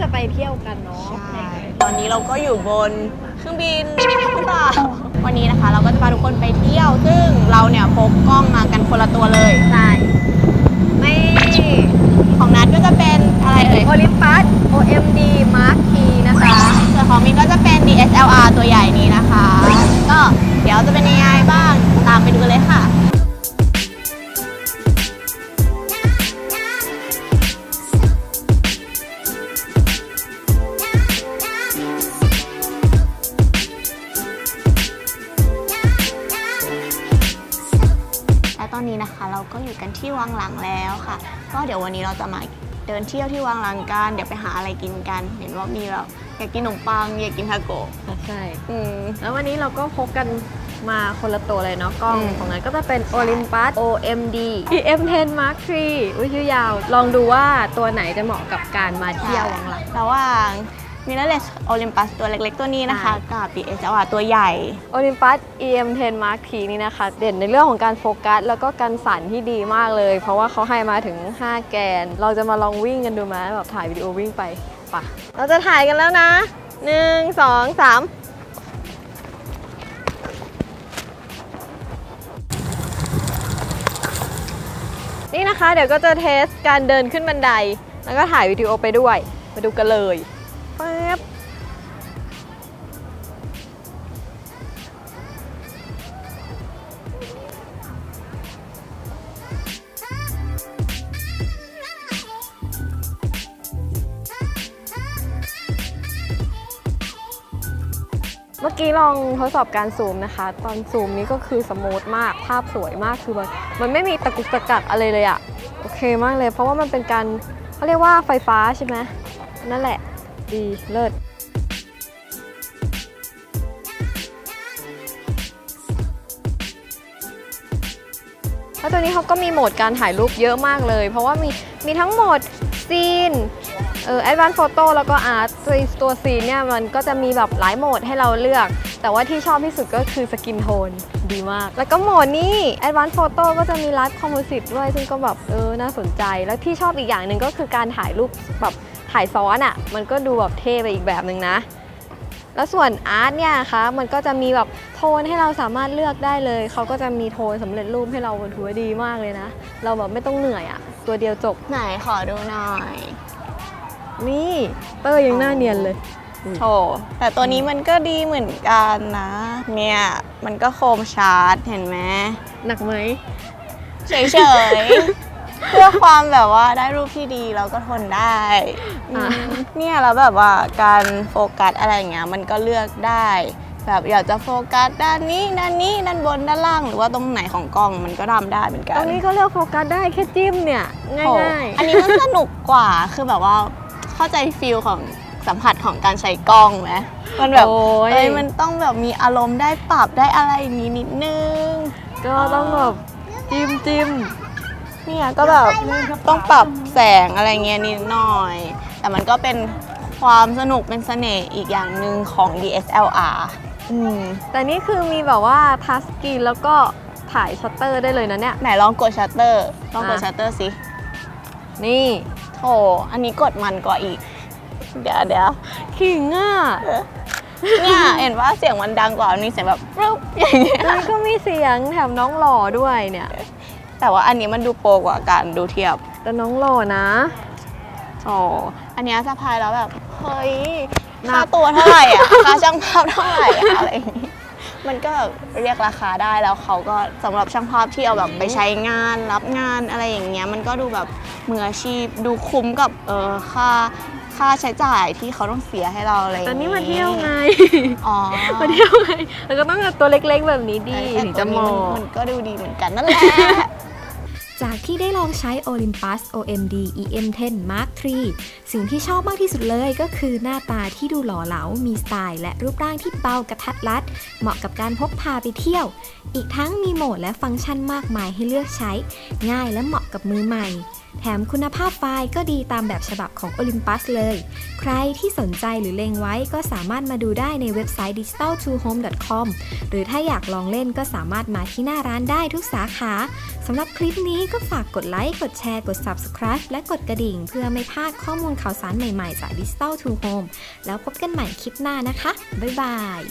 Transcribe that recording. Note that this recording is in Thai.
จะไปเที่ยวกันเนาะใช่ตอนนี้เราก็อยู่บนเครื่องบินหรือเปล่าวันนี้นะคะ เราก็จะพาทุกคนไปเที่ยว ซึ่งเราเนี่ยพกกล้องมากันคนละตัวเลย อนนี้นะคะ เราก็อยู่กันที่วังหลังแล้วค่ะ ก็เดี๋ยววันนี้เราจะมาเดินเที่ยวที่วังหลังกันเดี๋ยวไปหาอะไรกินกัน เห็นว่ามีแบบอยากกินขนมปังอยากกินทาโกะใช่อืมแล้ววันนี้เราก็พกกันมาคนละตัวเลยเนาะกล้องอืมของนั้นก็จะเป็น Olympus OMD EM10 Mark III อุ้ยชื่อยาว ลองดูว่าตัวไหนจะเหมาะกับการมาเที่ยววังหลังระหว่าง มิลเลสโอลิมปัสตัวเล็ก ๆ ตัวนี้นะคะ กับ DSLR ตัวใหญ่ Olympus EM10 Mark III นี่นะคะ เด่นในเรื่องของการโฟกัส แล้วก็การสั่นที่ดีมากเลย เพราะว่าเขาให้มาถึง 5 แกน เราจะมาลองวิ่งกันดูไหมแบบถ่ายวิดีโอวิ่งไปปะเราจะถ่ายกันแล้วนะ 1 2 3นี่นะคะเดี๋ยวก็จะเทสการเดินขึ้นบันได แล้วก็ถ่ายวิดีโอไปด้วย มาดูกันเลยแป๊บเมื่อกี้ลองทดสอบการซูมนะคะ ตอนซูมนี้ก็คือสมูทมากภาพสวยมากคือมันมันไม่มีตะกุกตะกักอะไรเลยอะโอเคมากเลย เพราะว่ามันเป็นการเขาเรียกว่าไฟฟ้าใช่ไหมนั่นแหละ ดีเลิศแล้วตัวนี้เขาก็มีโหมดการถ่ายรูปเยอะมากเลย เพราะว่ามีมีทั้งโหมดซีนเออ advanced photo แล้วก็ art ตัวตัวซีนเนี่ยมันก็จะมีแบบหลายโหมดให้เราเลือก แต่ว่าที่ชอบที่สุดก็คือสกินโทนดีมาก แล้วก็โหมดนี้ advanced photo ก็จะมี live composite ด้วย ซึ่งก็แบบเออน่าสนใจ แล้วที่ชอบอีกอย่างหนึ่งก็คือการถ่ายรูปแบบ ถ่ายซ้อนอะ่ะมันก็ดูแบบเท่ไปอีกแบบหนึ่งนะ แล้วส่วนอาร์ตเนี่ยนะคะมันก็จะมีแบบโทนให้เราสามารถเลือกได้เลย เขาก็จะมีโทนสำเร็จรูปให้เราถือว่าดีมากเลยนะ เราแบบไม่ต้องเหนื่อยอะ่ะ ตัวเดียวจบ ไหนขอดูหน่อย นี่เตอร์ยังหน้าเนียนเลยโถแต่ตัวนี้มันก็ดีเหมือนกันนะ เนี่ย มันก็โคมชาร์จเห็นไหมหนักไหมเฉยๆ เพื่อความแบบว่าได้รูปที่ดีเราก็ทนได้อะอืมเนี่ยแล้วแบบว่าการโฟกัสอะไรอย่างเงี้ยมันก็เลือกได้ แบบอยากจะโฟกัสด้านนี้ด้านนี้ด้านบนด้านล่างหรือว่าตรงไหนของกล้องมันก็ทำได้เหมือนกันตรงนี้ก็เลือกโฟกัสได้แค่จิ้มเนี่ยง่โอ้ายอันนี้มันสนุกกว่า คือแบบว่าเข้าใจฟิลของสัมผัสของการใช้กล้องไหมมันๆแบบโอ้ยเอ้ยมันต้องแบบมีอารมณ์ได้ปรับได้อะไรอย่างนี้นิดนึง ก็ต้องแบบจิ้มจิ้ม เนี่ยก็แบบต้องปรับแสงอะไรเงี้ยนิดหน่อย แต่มันก็เป็นความสนุกเป็นเสน่ห์อีกอย่างหนึ่งของ DSLR อืมแต่นี่คือมีแบบว่าทัชสกรีนแล้วก็ถ่ายชัตเตอร์ได้เลยนะเนี่ย ไหนลองกดชัตเตอร์ ลองกดอะชัตเตอร์สิ นี่โถอันนี้กดมันกว่าอีก เดี๋ยวเดี๋ยวขิงอะเนี่ยเห็นว่าเสียงมันดังกว่ามีเสียงแบบปึ๊บอย่างเงี้ยมันก็มีเสียงแถมน้องหล่อด้วยเนี่ย แต่ว่าอันนี้มันดูโปรกว่าการดูเทียบแต่น้องหล่อนะโอ้อันเนี้ยสะพายแล้วแบบ เฮ้ยหนักค่าตัวเท่าไหร่อะค่าช่างภาพเท่าไหร่อะอะไรอย่างงี้มันก็แบบเรียกราคาได้แล้วเขาก็สำหรับช่างภาพที่เอาแบบไปใช้งานรับงานอะไรอย่างเงี้ยมันก็ดูแบบมืออาชีพดูคุ้มกับเออค่าค่าใช้จ่ายที่เขาต้องเสียให้เราอะไรอย่างแต่งี้นี่มาเที่ยวไง อ๋อ มาเที่ยวไงแล้วก็ต้องเอาตัวเล็กๆแบบนี้ดีแต่ถึงตัจะวเหนี้มามันะมันก็ดูดีเหมือนกันนั่นแหละ จากที่ได้ลองใช้ Olympus OMD EM10 Mark III สิ่งที่ชอบมากที่สุดเลยก็คือหน้าตาที่ดูหล่อเหลา มีสไตล์ และรูปร่างที่เบากระทัดรัด เหมาะกับการพกพาไปเที่ยว อีกทั้งมีโหมดและฟังก์ชันมากมายให้เลือกใช้ ง่ายและเหมาะกับมือใหม่ แถมคุณภาพไฟล์ก็ดีตามแบบฉบับของ Olympus เลย ใครที่สนใจหรือเลงไว้ก็สามารถมาดูได้ในเว็บไซต์ digital2home.com หรือถ้าอยากลองเล่นก็สามารถมาที่หน้าร้านได้ทุกสาขาสำหรับคลิปนี้ก็ฝากกดไลค์ กดแชร์ กด Subscribe และกดกระดิ่ง เพื่อไม่พลาดข้อมูลข่าวสารใหม่ๆจาก Digital to Home แล้วพบกันใหม่คลิปหน้านะคะ บ๊ายบาย